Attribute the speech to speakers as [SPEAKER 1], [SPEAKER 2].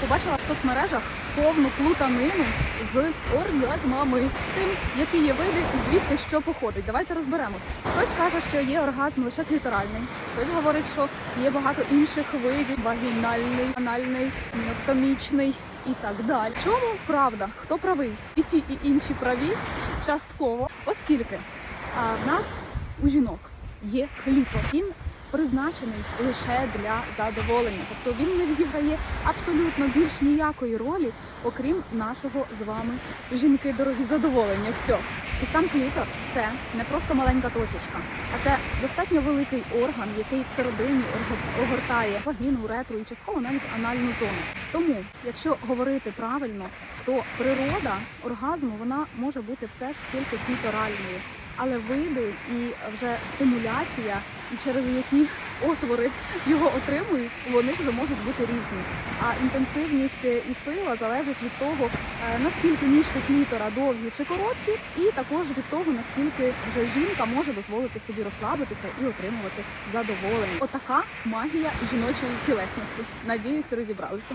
[SPEAKER 1] Побачила в соцмережах повну плутанину з оргазмами, з тим, які є види і звідки що походить. Давайте розберемось. Хтось каже, що є оргазм лише кліторальний, хтось говорить, що є багато інших видів: вагінальний, анальний, неотомічний і так далі. Чому правда? Хто правий? І ті, і інші праві частково, оскільки а, в нас у жінок є клітор. Він призначений лише для задоволення. Тобто він не відіграє абсолютно більш ніякої ролі, окрім нашого з вами жінки дорогі задоволення. Все. І сам клітор це не просто маленька точечка, а це достатньо великий орган, який всередині огортає вагіну, уретру і частково навіть анальну зону. Тому, якщо говорити правильно, то природа оргазму вона може бути все ж тільки кліторальною. Але види і вже стимуляція, і через які отвори його отримують, вони вже можуть бути різні. А інтенсивність і сила залежать від того, е, наскільки ніжки клітора довгі чи короткі, і також від того, наскільки вже жінка може дозволити собі розслабитися і отримувати задоволення. Отака магія жіночої тілесності. Надіюсь, розібралися.